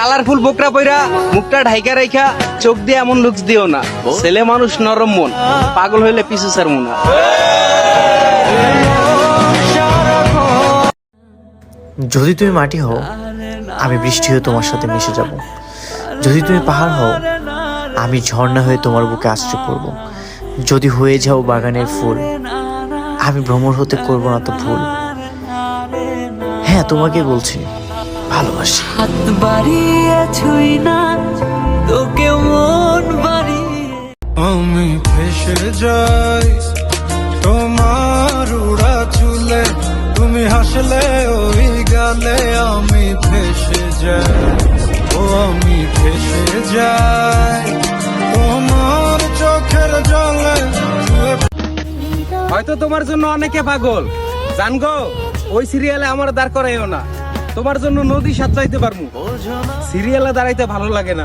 Colourful বোকরা পইরা মুখটা ঢাইকা রাইখা চোখ দিয়ে এমন লুকস দিও না। ছেলে মানুষ নরম মন, পাগল হইলে পিছু স্যার মনা যদি তুমি মাটি হও, আমি বৃষ্টি হয়ে তোমার সাথে মিশে যাব। যদি তুমি পাহাড় হও, আমি ঝর্ণা হয়ে তোমার বুকে আশ্রয় করব। যদি হয়ে যাও বাগানের ফুল, আমি ভ্রমণ হতে করব না তো ভুল। হ্যাঁ তোমাকে বলছি। ভালোবাসি। হাত বাড়িয়ে ছুই না তোকে মন বাড়িয়ে। আমি ভেসে যাই তোমার উড়া চুলে তুমি হাসলে ওই গালে আমি ভেসে যাই। ও আমি ভেসে যাই তোমার চোখের জলে হয়তো তোমার জন্য অনেকে পাগল। জানগো ওই সিরিয়ালে আমার দাঁড় করাইও না। তোমার জন্য নদী সাঁতরাইতে পারব সিরিয়ালে দাঁড়াইতে ভালো লাগে না।